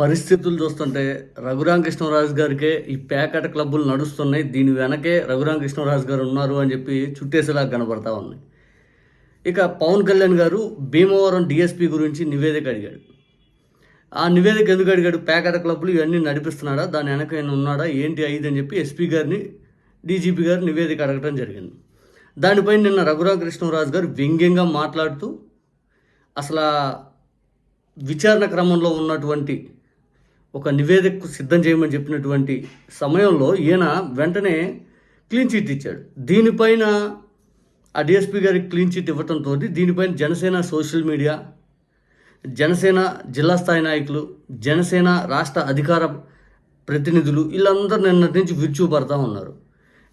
పరిస్థితులు చూస్తుంటే రఘురామకృష్ణరాజు గారికే ఈ ప్యాకెట్ క్లబ్బులు నడుస్తున్నాయి. దీని వెనకే రఘురామకృష్ణరాజు గారు ఉన్నారు అని చెప్పి చుట్టేసేలా కనబడతా ఉన్నాయి ఇక పవన్ కళ్యాణ్ గారు భీమవరం డిఎస్పీ గురించి నివేదిక అడిగాడు. ఆ నివేదిక ఎందుకు అడిగాడు? ప్యాకెట్ క్లబ్లు ఇవన్నీ నడిపిస్తున్నాడా? దాని వెనక ఆయన ఉన్నాడా? ఏంటి అయ్యింది అని చెప్పి ఎస్పీ గారిని డీజీపీ గారు నివేదిక అడగడం జరిగింది. దానిపై నిన్న రఘురామకృష్ణరాజు గారు వ్యంగ్యంగా మాట్లాడుతూ అసలు విచారణ క్రమంలో ఉన్నటువంటి ఒక నివేదికకు సిద్ధం చేయమని చెప్పినటువంటి సమయంలో ఈయన వెంటనే క్లీన్ చిట్ ఇచ్చాడు. దీనిపైన ఆ డిఎస్పి గారికి క్లీన్ చిట్ ఇవ్వడంతో దీనిపైన జనసేన సోషల్ మీడియా జనసేన జిల్లా స్థాయి నాయకులు జనసేన రాష్ట్ర అధికార ప్రతినిధులు వీళ్ళందరూ నిన్నటి నుంచి విరుచుపడతా ఉన్నారు.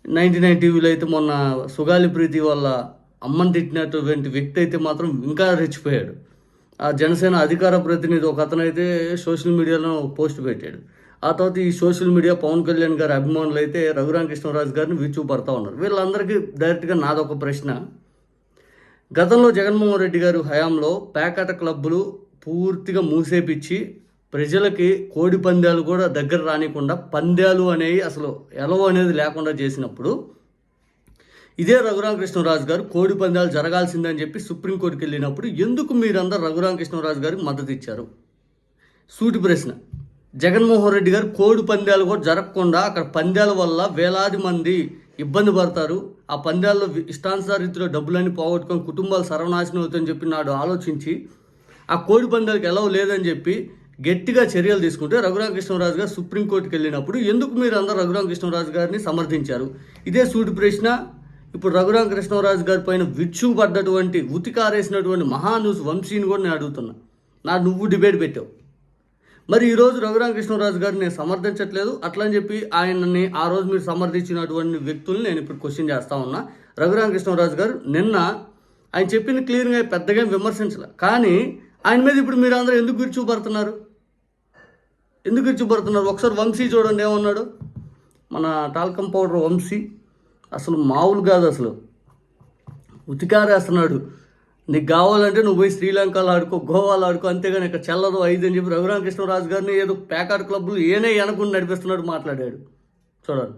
నైంటీ నైన్ టీవీలో అయితే మొన్న సుగాలి ప్రీతి వాళ్ళ అమ్మని తిట్టినటువంటి వ్యక్తి అయితే మాత్రం ఇంకా రెచ్చిపోయాడు. ఆ జనసేన అధికార ప్రతినిధి ఒక అతను అయితే సోషల్ మీడియాలో పోస్ట్ పెట్టాడు. ఆ తర్వాత ఈ సోషల్ మీడియా పవన్ కళ్యాణ్ గారి అభిమానులు అయితే రఘురామకృష్ణరాజు గారిని విరుచుపడతా ఉన్నారు. వీళ్ళందరికీ డైరెక్ట్గా నాదొక ప్రశ్న. గతంలో జగన్మోహన్ రెడ్డి గారు హయాంలో పేకాట క్లబ్బులు పూర్తిగా మూసేపిచ్చి ప్రజలకి కోడి పందాలు కూడా దగ్గర రానికుండా పందాలు అనేవి అసలు ఎలవ అనేది లేకుండా చేసినప్పుడు ఇదే రఘురామకృష్ణరాజు గారు కోడి పందాలు జరగాల్సిందని చెప్పి సుప్రీంకోర్టుకి వెళ్ళినప్పుడు ఎందుకు మీరందరూ రఘురామకృష్ణరాజు గారికి మద్దతు ఇచ్చారు? సూటి ప్రశ్న. జగన్మోహన్ రెడ్డి గారు కోడి పందాలు కూడా జరగకుండా అక్కడ పందాల వల్ల వేలాది మంది ఇబ్బంది పడతారు. ఆ పందాల్లో ఇష్టానుసార రీతిలో డబ్బులన్నీ పోగొట్టుకొని కుటుంబాలు సర్వనాశనం అవుతుందని చెప్పి నాడు ఆలోచించి ఆ కోడి పందాలకు ఎలా లేదని చెప్పి గట్టిగా చర్యలు తీసుకుంటే రఘురామకృష్ణరాజు గారు సుప్రీంకోర్టుకి వెళ్ళినప్పుడు ఎందుకు మీరు అందరూ రఘురామకృష్ణరాజు గారిని సమర్థించారు? ఇదే సూటి ప్రశ్న. ఇప్పుడు రఘురామకృష్ణరాజు గారి పైన విచ్చుపడ్డటువంటి ఉతికారేసినటువంటి మహాన్యూస్ వంశీని కూడా నేను అడుగుతున్నా. నా నువ్వు డిబేట్ పెట్టావు. మరి ఈరోజు రఘురామకృష్ణరాజు గారిని నేను సమర్థించట్లేదు. అట్లా అని చెప్పి ఆయనని ఆ రోజు మీరు సమర్థించినటువంటి వ్యక్తుల్ని నేను ఇప్పుడు క్వశ్చన్ చేస్తా ఉన్నా. రఘురామకృష్ణరాజు గారు నిన్న ఆయన చెప్పిన క్లియర్గా పెద్దగా విమర్శించలే. కానీ ఆయన మీద ఇప్పుడు మీరు అందరూ ఎందుకు విరుచుపడుతున్నారు ఎందుకు విరుచుపడుతున్నారు ఒకసారి వంశీ చూడండి ఏమన్నాడు? మన టాల్కం పౌడర్ వంశీ. అసలు మామూలు కాదు అసలు. ఉతికారేస్తున్నాడు. నీకు కావాలంటే నువ్వు పోయి శ్రీలంకలో ఆడుకో గోవాలో ఆడుకో అంతేగాని ఇక్కడ చెల్లదు ఐదు అని చెప్పి రఘురామకృష్ణరాజు గారిని ఏదో ప్యాకాట్ క్లబ్లు ఏనే వెనకుండా నడిపిస్తున్నాడు మాట్లాడాడు. చూడండి.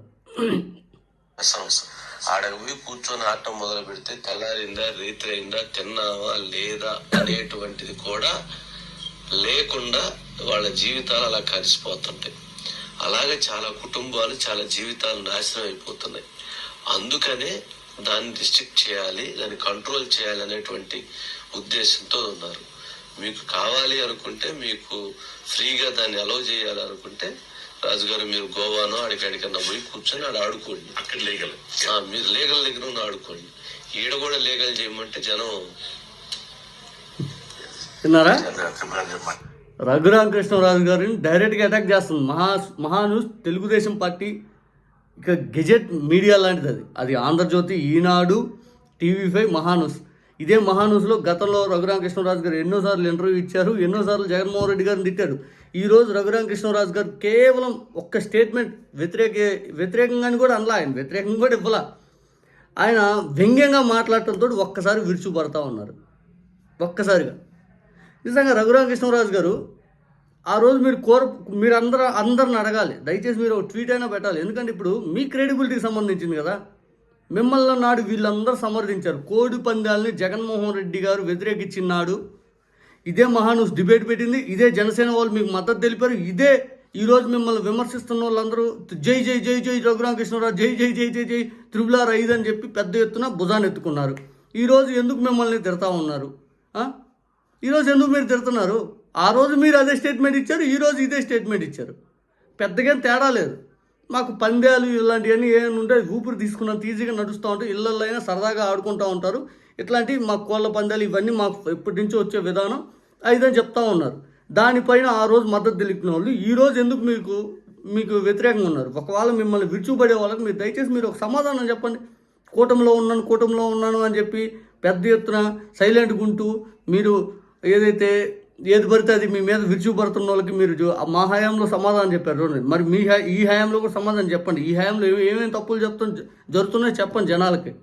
సంవత్సరం ఆడ పోయి కూర్చొని ఆడటం మొదలు పెడితే తెల్లారిందా రీతి తిన్నావా లేదా అనేటువంటిది కూడా లేకుండా వాళ్ళ జీవితాలు అలా కలిసిపోతుంటాయి. అలాగే చాలా కుటుంబాలు చాలా జీవితాలు నాశనం అయిపోతున్నాయి. అందుకనే దాన్ని రిస్ట్రిక్ట్ చేయాలి దాన్ని కంట్రోల్ చేయాలి అనేటువంటి ఉద్దేశంతో ఉన్నారు. మీకు కావాలి అనుకుంటే మీకు ఫ్రీగా దాన్ని అలౌ చేయాలి అనుకుంటే రాజుగారు మీరు గోవానో అడికడికన్నా పోయి కూర్చొని ఆడ ఆడుకోండి. అక్కడ లీగల్. ఆ, మీరు లీగల్ దగ్గర ఉన్న ఆడుకోండి. ఈడ కూడా లీగల్ చేయమంటే జనం విన్నారా రఘురామకృష్ణరాజు గారిని డైరెక్ట్గా అటాక్ చేస్తుంది. మహా మహాన్యూస్ తెలుగుదేశం పార్టీ ఇక గెజెట్ మీడియా లాంటిది అది. అది ఆంధ్రజ్యోతి ఈనాడు టీవీ ఫైవ్ మహాన్యూస్ ఇదే మహాన్యూస్లో గతంలో రఘురామకృష్ణరాజు గారు ఎన్నోసార్లు ఇంటర్వ్యూ ఇచ్చారు ఎన్నోసార్లు జగన్మోహన్ రెడ్డి గారిని తిట్టారు. ఈరోజు రఘురామకృష్ణరాజు గారు కేవలం ఒక్క స్టేట్మెంట్ వ్యతిరేక వ్యతిరేకంగాని కూడా అనలా ఆయన వ్యతిరేకంగా కూడా ఇవ్వలా. ఆయన వ్యంగ్యంగా మాట్లాడటంతో ఒక్కసారి విరుచుపడతా ఉన్నారు. ఒక్కసారిగా. నిజంగా రఘురామకృష్ణరాజు గారు ఆ రోజు మీరు కోర మీరు అందరూ అందరిని అడగాలి. దయచేసి మీరు ఒక ట్వీట్ అయినా పెట్టాలి. ఎందుకంటే ఇప్పుడు మీ క్రెడిబిలిటీకి సంబంధించింది కదా. మిమ్మల్ని నాడు వీళ్ళందరూ సమర్థించారు. కోడి పందాలని జగన్మోహన్ రెడ్డి గారు వ్యతిరేకించినాడు ఇదే మహానుస్ డిబేట్ పెట్టింది. ఇదే జనసేన వాళ్ళు మీకు మద్దతు తెలిపారు. ఇదే ఈరోజు మిమ్మల్ని విమర్శిస్తున్న వాళ్ళందరూ జై జై జై జై రఘురామకృష్ణరావు జై జై జై జై జై త్రిబులార్ ఐదు అని చెప్పి పెద్ద ఎత్తున భుజాన్ని ఎత్తుకున్నారు. ఈరోజు ఎందుకు మిమ్మల్ని తిడతా ఉన్నారు? ఈరోజు ఎందుకు మీరు తిడుతున్నారు? ఆ రోజు మీరు అదే స్టేట్మెంట్ ఇచ్చారు ఈరోజు ఇదే స్టేట్మెంట్ ఇచ్చారు. పెద్దగా తేడా లేదు. మాకు పందాలు ఇలాంటివన్నీ ఏమైనా ఉంటే ఊపిరి తీసుకున్నంత ఈజీగా నడుస్తూ ఉంటాయి ఇళ్ళల్లో అయినా సరదాగా ఆడుకుంటూ ఉంటారు. ఇట్లాంటి మా కోళ్ళ పందాలు ఇవన్నీ మాకు ఎప్పటి నుంచో వచ్చే విధానం. ఐదని చెప్తా ఉన్నారు. దానిపైన ఆ రోజు మద్దతు తెలిపిన వాళ్ళు ఈరోజు ఎందుకు మీకు మీకు వ్యతిరేకంగా ఉన్నారు? ఒకవేళ మిమ్మల్ని విరుచుపడే వాళ్ళకి మీరు దయచేసి మీరు ఒక సమాధానం చెప్పండి. కూటమిలో ఉన్నాను కూటమిలో ఉన్నాను అని చెప్పి పెద్ద ఎత్తున సైలెంట్గా ఉంటూ మీరు ఏదైతే ఏది పడితే అది మీ మీద విరుచుపడుతున్న వాళ్ళకి మీరు మా హయాంలో సమాధానం చెప్పారు చూడండి. మరి మీ ఈ హయాంలో కూడా సమాధానం చెప్పండి. ఈ హయాంలో ఏమేమి తప్పులు చెప్తు జరుగుతున్నాయో చెప్పండి జనాలకి.